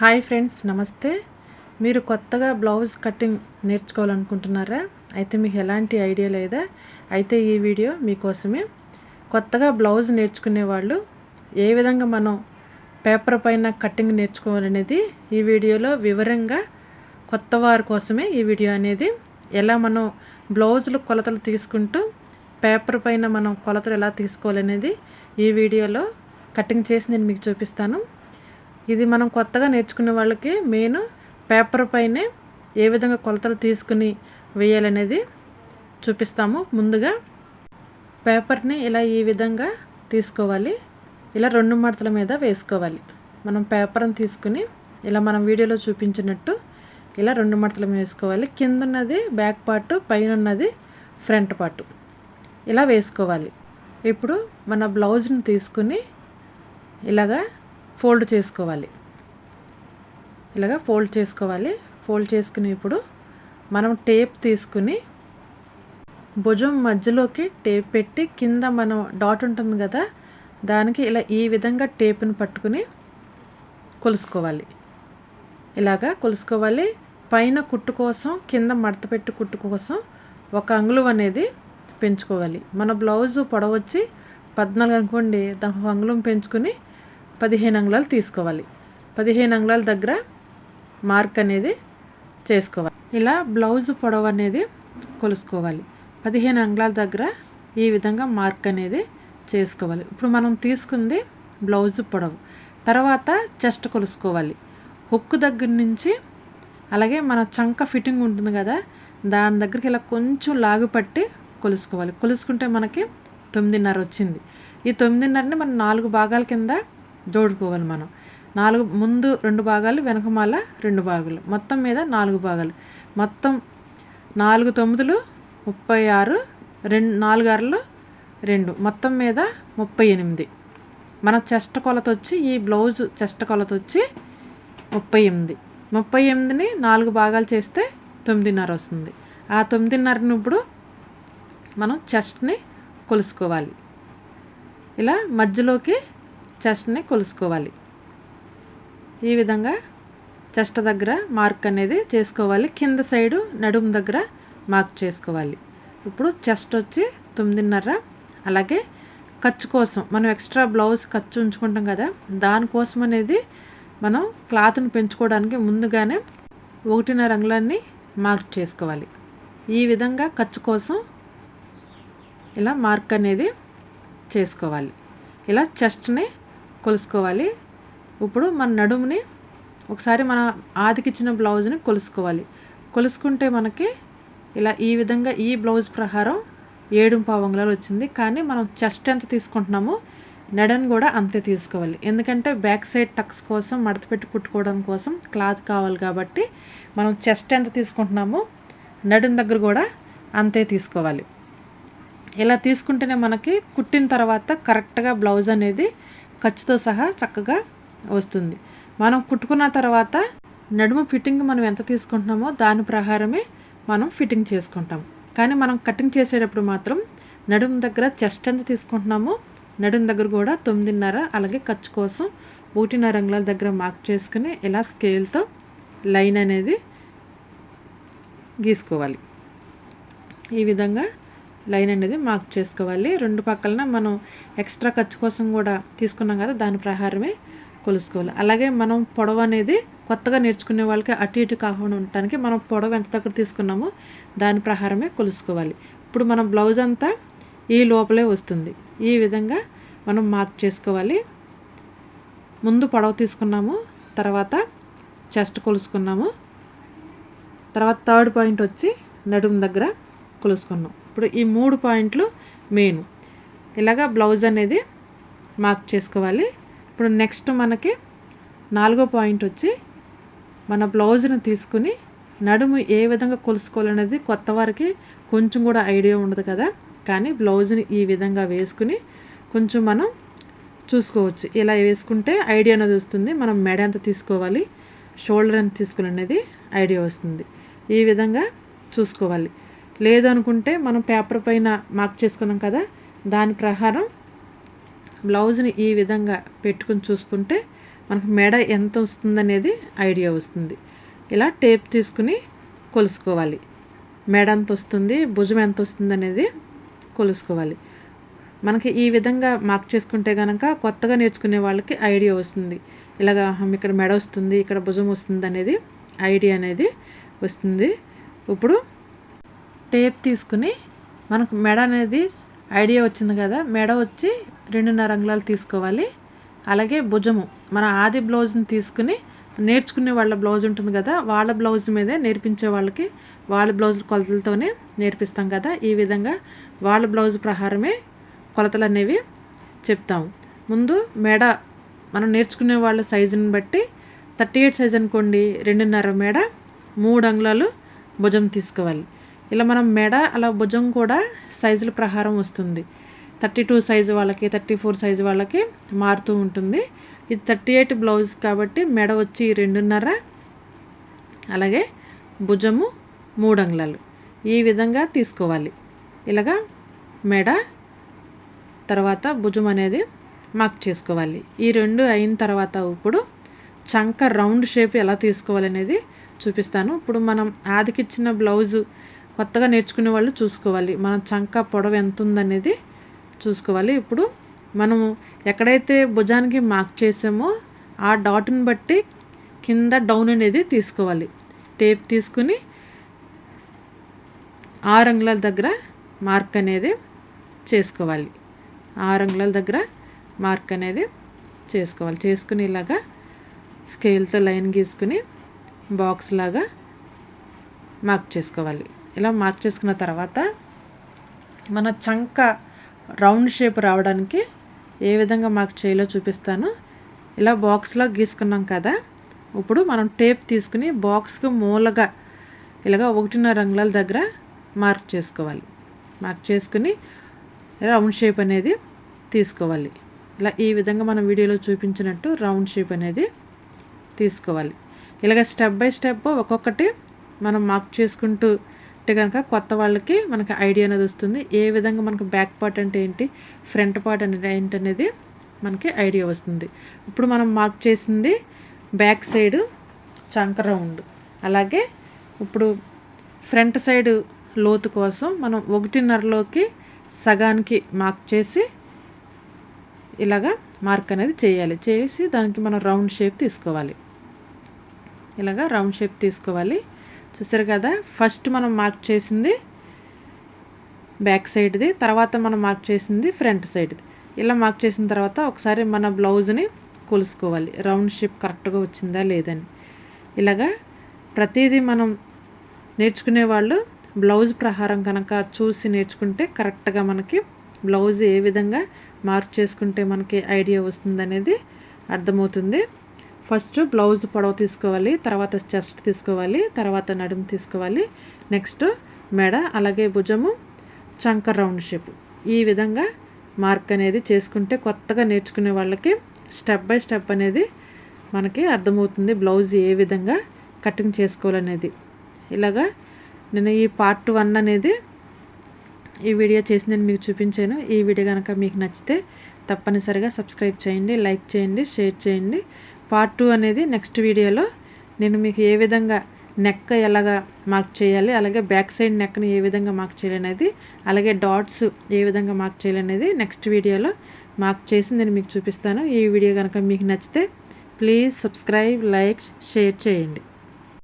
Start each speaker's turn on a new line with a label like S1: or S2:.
S1: Hi friends నమస్తే. మీరు కొత్తగా బ్లౌజ్ కటింగ్ నేర్చుకోవాలనుకుంటున్నారా? అయితే మీకు ఎలాంటి ఐడియా లేదా? అయితే ఈ వీడియో మీకోసమే. కొత్తగా బ్లౌజ్ నేర్చుకునే వాళ్ళు ఏ విధంగా మనం పేపర్ పైన కటింగ్ నేర్చుకోవాలనేది ఈ వీడియోలో వివరంగా కొత్త వారి కోసమే ఈ వీడియో అనేది. ఎలా మనం బ్లౌజులు కొలతలు తీసుకుంటూ పేపర్ పైన మనం కొలతలు ఎలా తీసుకోవాలనేది ఈ వీడియోలో కటింగ్ చేసి నేను మీకు చూపిస్తాను. ఇది మనం కొత్తగా నేర్చుకునే వాళ్ళకి మెయిన్ పేపర్ పైనే ఏ విధంగా కొలతలు తీసుకుని వేయాలనేది చూపిస్తాము. ముందుగా పేపర్ని ఇలా ఈ విధంగా తీసుకోవాలి. ఇలా రెండు మడతల మీద వేసుకోవాలి. మనం పేపర్ని తీసుకుని ఇలా మనం వీడియోలో చూపించినట్టు ఇలా రెండు మడతల మీద వేసుకోవాలి. కింద ఉన్నది బ్యాక్ పార్ట్ పైన ఉన్నది ఫ్రంట్ పార్ట్. ఇలా వేసుకోవాలి. ఇప్పుడు మన బ్లౌజ్ని తీసుకుని ఇలాగా ఫోల్డ్ చేసుకోవాలి. ఇలాగా ఫోల్డ్ చేసుకోవాలి. ఫోల్డ్ చేసుకుని ఇప్పుడు మనం టేప్ తీసుకుని భుజం మధ్యలోకి టేప్ పెట్టి కింద మనం డాట్ ఉంటుంది కదా దానికి ఇలా ఈ విధంగా టేప్ని పట్టుకుని కొలుసుకోవాలి. ఇలాగా కొలుసుకోవాలి. పైన కుట్టు కోసం కింద మడత పెట్టి కుట్టు కోసం ఒక అంగుళం అనేది పెంచుకోవాలి. మన బ్లౌజ్ పొడవచ్చి పద్నాలుగు అనుకోండి దానికి అంగుళం పెంచుకుని పదిహేను అంగుళాలు తీసుకోవాలి. పదిహేను అంగుళాల దగ్గర మార్క్ అనేది చేసుకోవాలి. ఇలా బ్లౌజ్ పొడవు అనేది కొలుసుకోవాలి. పదిహేను అంగుళాల దగ్గర ఈ విధంగా మార్క్ అనేది చేసుకోవాలి. ఇప్పుడు మనం తీసుకుంది బ్లౌజ్ పొడవు. తర్వాత చెస్ట్ కొలుసుకోవాలి. హుక్కు దగ్గర నుంచి అలాగే మన చంక ఫిట్టింగ్ ఉంటుంది కదా దాని దగ్గరికి ఇలా కొంచెం లాగు పట్టి కొలుసుకోవాలి. కొలుసుకుంటే మనకి తొమ్మిదిన్నర వచ్చింది. ఈ తొమ్మిదిన్నరని మనం నాలుగు భాగాల కింద జోడుకోవాలి మనం. నాలుగు ముందు రెండు భాగాలు వెనకమాల రెండు భాగాలు. మొత్తం మీద నాలుగు భాగాలు. మొత్తం నాలుగు తొమ్మిదిలు ముప్పై ఆరు రెండు నాలుగు ఆరులు రెండు. మొత్తం మీద ముప్పై ఎనిమిది. మన చెస్ట్ కొలత వచ్చి ఈ బ్లౌజ్ చెస్ట్ కొలత వచ్చి ముప్పై ఎనిమిది. ముప్పై ఎనిమిదిని నాలుగు భాగాలు చేస్తే తొమ్మిదిన్నర వస్తుంది. ఆ తొమ్మిదిన్నరని ఇప్పుడు మనం చెస్ట్ని కొలుసుకోవాలి. ఇలా మధ్యలోకి చెస్ట్ని కొలుసుకోవాలి. ఈ విధంగా చెస్ట్ దగ్గర మార్క్ అనేది చేసుకోవాలి. కింద సైడు నడుము దగ్గర మార్క్ చేసుకోవాలి. ఇప్పుడు చెస్ట్ వచ్చి తొమ్మిదిన్నర. అలాగే ఖర్చు కోసం మనం ఎక్స్ట్రా బ్లౌజ్ ఖర్చు ఉంచుకుంటాం కదా దానికోసం అనేది మనం క్లాత్ని పెంచుకోవడానికి ముందుగానే ఒకటిన్నర అంగుళాన్ని మార్క్ చేసుకోవాలి. ఈ విధంగా ఖర్చు కోసం ఇలా మార్క్ అనేది చేసుకోవాలి. ఇలా చెస్ట్ని కొలుసుకోవాలి. ఇప్పుడు మన నడుముని ఒకసారి మన ఆదికిచ్చిన బ్లౌజ్ని కొలుసుకోవాలి. కొలుసుకుంటే మనకి ఇలా ఈ విధంగా ఈ బ్లౌజ్ ప్రకారం ఏడు పావంగులాలు వచ్చింది. కానీ మనం చెస్ట్ ఎంత తీసుకుంటున్నామో నడని కూడా అంతే తీసుకోవాలి. ఎందుకంటే బ్యాక్ సైడ్ టక్స్ కోసం మడత పెట్టి కుట్టుకోవడం కోసం క్లాత్ కావాలి కాబట్టి మనం చెస్ట్ ఎంత తీసుకుంటున్నామో నడుం దగ్గర కూడా అంతే తీసుకోవాలి. ఇలా తీసుకుంటేనే మనకి కుట్టిన తర్వాత కరెక్ట్గా బ్లౌజ్ అనేది ఖర్చుతో సహా చక్కగా వస్తుంది. మనం కుట్టుకున్న తర్వాత నడుము ఫిట్టింగ్ మనం ఎంత తీసుకుంటున్నామో దాని ప్రకారమే మనం ఫిట్టింగ్ చేసుకుంటాం. కానీ మనం కటింగ్ చేసేటప్పుడు మాత్రం నడుము దగ్గర చెస్ట్ ఎంత తీసుకుంటున్నామో నడుము దగ్గర కూడా తొమ్మిదిన్నర అలాగే ఖర్చు కోసం ఒకటిన్నర రంగుల దగ్గర మార్క్ చేసుకుని ఇలా స్కేల్తో లైన్ అనేది గీసుకోవాలి. ఈ విధంగా లైన్ అనేది మార్క్ చేసుకోవాలి. రెండు పక్కలన మనం ఎక్స్ట్రా ఖర్చు కోసం కూడా తీసుకున్నాం కదా దాని ప్రకారమే కొలుసుకోవాలి. అలాగే మనం పొడవు అనేది కొత్తగా నేర్చుకునే వాళ్ళకి అటు ఇటు కాకుండా ఉండటానికి మనం పొడవు ఎంత దగ్గర తీసుకున్నామో దాని ప్రకారమే కొలుసుకోవాలి. ఇప్పుడు మనం బ్లౌజ్ అంతా ఈ లోపలే వస్తుంది. ఈ విధంగా మనం మార్క్ చేసుకోవాలి. ముందు పొడవు తీసుకున్నాము తర్వాత చెస్ట్ కొలుసుకున్నాము తర్వాత థర్డ్ పాయింట్ వచ్చి నడుము దగ్గర కొలుసుకున్నాం. ఇప్పుడు ఈ మూడు పాయింట్లు మెయిన్ ఇలాగా బ్లౌజ్ అనేది మార్క్ చేసుకోవాలి. ఇప్పుడు నెక్స్ట్ మనకి నాలుగో పాయింట్ వచ్చి మన బ్లౌజ్ని తీసుకుని నడుము ఏ విధంగా కొలుసుకోవాలనేది కొత్త వారికి కొంచెం కూడా ఐడియా ఉండదు కదా. కానీ బ్లౌజ్ని ఈ విధంగా వేసుకుని కొంచెం మనం చూసుకోవచ్చు. ఇలా వేసుకుంటే ఐడియా అనేది వస్తుంది. మనం మెడ ఎంత తీసుకోవాలి షోల్డర్ ఎంత తీసుకోవాలి అనేది ఐడియా వస్తుంది. ఈ విధంగా చూసుకోవాలి. లేదనుకుంటే మనం పేపర్ పైన మార్క్ చేసుకున్నాం కదా దాని ప్రకారం బ్లౌజ్ని ఈ విధంగా పెట్టుకుని చూసుకుంటే మనకు మెడ ఎంత వస్తుందనేది ఐడియా వస్తుంది. ఇలా టేప్ తీసుకుని కొలుసుకోవాలి. మెడ ఎంత వస్తుంది భుజం ఎంత వస్తుంది అనేది కొలుసుకోవాలి. మనకి ఈ విధంగా మార్క్ చేసుకుంటే కనుక కొత్తగా నేర్చుకునే వాళ్ళకి ఐడియా వస్తుంది. ఇలాగా ఇక్కడ మెడ వస్తుంది ఇక్కడ భుజం వస్తుంది అనేది ఐడియా అనేది వస్తుంది. ఇప్పుడు టేప్ తీసుకుని మనకు మెడ అనేది ఐడియా వచ్చింది కదా మెడ వచ్చి రెండున్నర అంగుళాలు తీసుకోవాలి. అలాగే భుజము మన ఆది బ్లౌజ్ని తీసుకుని నేర్చుకునే వాళ్ళ బ్లౌజ్ ఉంటుంది కదా వాళ్ళ బ్లౌజ్ మీదే నేర్పించే వాళ్ళకి వాళ్ళ బ్లౌజ్ కొలతలతోనే నేర్పిస్తాం కదా ఈ విధంగా వాళ్ళ బ్లౌజ్ ప్రహారమే కొలతలు అనేవి చెప్తాము ముందు మెడ మనం నేర్చుకునే వాళ్ళ సైజుని బట్టి థర్టీ ఎయిట్ సైజ్ అనుకోండి రెండున్నర మెడ మూడు అంగుళాలు భుజం తీసుకోవాలి. ఇలా మనం మెడ అలా భుజం కూడా సైజుల ప్రకారం వస్తుంది. థర్టీ టూ సైజు వాళ్ళకి థర్టీ ఫోర్ సైజు వాళ్ళకి మారుతూ ఉంటుంది. ఇది థర్టీ ఎయిట్ బ్లౌజ్ కాబట్టి మెడ వచ్చి రెండున్నర అలాగే భుజము మూడు అంగుళాలు ఈ విధంగా తీసుకోవాలి. ఇలాగా మెడ తర్వాత భుజం అనేది మార్క్ చేసుకోవాలి. ఈ రెండు అయిన తర్వాత ఇప్పుడు చంక రౌండ్ షేప్ ఎలా తీసుకోవాలి అనేది చూపిస్తాను. ఇప్పుడు మనం ఆదికిచ్చిన బ్లౌజు కొత్తగా నేర్చుకునే వాళ్ళు చూసుకోవాలి. మన చంక పొడవు ఎంత ఉందనేది చూసుకోవాలి. ఇప్పుడు మనము ఎక్కడైతే భుజానికి మార్క్ చేసామో ఆ డాట్ని బట్టి కింద డౌన్ అనేది తీసుకోవాలి. టేప్ తీసుకుని ఆరు అంగుళాల దగ్గర మార్క్ అనేది చేసుకోవాలి. ఆరు అంగుళాల దగ్గర మార్క్ అనేది చేసుకోవాలి. చేసుకుని ఇలాగా స్కేల్తో లైన్ గీసుకుని బాక్స్ లాగా మార్క్ చేసుకోవాలి. ఇలా మార్క్ చేసుకున్న తర్వాత మన చంక రౌండ్ షేప్ రావడానికి ఏ విధంగా మార్క్ చేయాలో చూపిస్తాను. ఇలా బాక్స్లో గీసుకున్నాం కదా ఇప్పుడు మనం టేప్ తీసుకుని బాక్స్కి మూలగా ఇలాగ ఒకటిన్నర రంగుల దగ్గర మార్క్ చేసుకోవాలి. మార్క్ చేసుకుని రౌండ్ షేప్ అనేది తీసుకోవాలి. ఇలా ఈ విధంగా మనం వీడియోలో చూపించినట్టు రౌండ్ షేప్ అనేది తీసుకోవాలి. ఇలాగ స్టెప్ బై స్టెప్ ఒక్కొక్కటి మనం మార్క్ చేసుకుంటూ అంటే కనుక కొత్త వాళ్ళకి మనకి ఐడియా అనేది వస్తుంది. ఏ విధంగా మనకు బ్యాక్ పార్ట్ అంటే ఏంటి? ఫ్రంట్ పార్ట్ అనేది ఏంటి అనేది మనకి ఐడియా వస్తుంది. ఇప్పుడు మనం మార్క్ చేసింది బ్యాక్ సైడ్ చంక రౌండ్. అలాగే ఇప్పుడు ఫ్రంట్ సైడ్ లోతు కోసం మనం ఒకటిన్నరలోకి సగానికి మార్క్ చేసి ఇలాగా మార్క్ అనేది చేయాలి. చేసి దానికి మనం రౌండ్ షేప్ తీసుకోవాలి. ఇలాగా రౌండ్ షేప్ తీసుకోవాలి. చూసారు కదా? ఫస్ట్ మనం మార్క్ చేసింది బ్యాక్ సైడ్ది తర్వాత మనం మార్క్ చేసింది ఫ్రంట్ సైడ్ది ఇలా మార్క్ చేసిన తర్వాత ఒకసారి మన బ్లౌజ్ని కొలుసుకోవాలి. రౌండ్ షేప్ కరెక్ట్గా వచ్చిందా లేదని. ఇలాగా ప్రతిదీ మనం నేర్చుకునే వాళ్ళు బ్లౌజ్ ప్రహారం కనుక చూసి నేర్చుకుంటే కరెక్ట్గా మనకి బ్లౌజ్ ఏ విధంగా మార్క్ చేసుకుంటే మనకి ఐడియా వస్తుందనేది అర్థమవుతుంది. ఫస్ట్ బ్లౌజ్ పొడవు తీసుకోవాలి తర్వాత చెస్ట్ తీసుకోవాలి తర్వాత నడుము తీసుకోవాలి నెక్స్ట్ మెడ అలాగే భుజము చంక రౌండ్ షేప్. ఈ విధంగా మార్క్ అనేది చేసుకుంటే కొత్తగా నేర్చుకునే వాళ్ళకి స్టెప్ బై స్టెప్ అనేది మనకి అర్థమవుతుంది బ్లౌజ్ ఏ విధంగా కటింగ్ చేసుకోవాలనేది. ఇలాగా నేను ఈ పార్ట్ వన్ అనేది ఈ వీడియో చేసి నేను మీకు చూపించాను. ఈ వీడియో కనుక మీకు నచ్చితే తప్పనిసరిగా సబ్స్క్రైబ్ చేయండి లైక్ చేయండి షేర్ చేయండి. పార్ట్ టూ అనేది నెక్స్ట్ వీడియోలో నేను మీకు ఏ విధంగా నెక్ ఎలాగా మార్క్ చేయాలి అలాగే బ్యాక్ సైడ్ నెక్ని ఏ విధంగా మార్క్ చేయాలి అనేది అలాగే డాట్స్ ఏ విధంగా మార్క్ చేయాలి అనేది నెక్స్ట్ వీడియోలో మార్క్ చేసి నేను మీకు చూపిస్తాను. ఈ వీడియో కనుక మీకు నచ్చితే ప్లీజ్ సబ్స్క్రైబ్ లైక్ షేర్ చేయండి.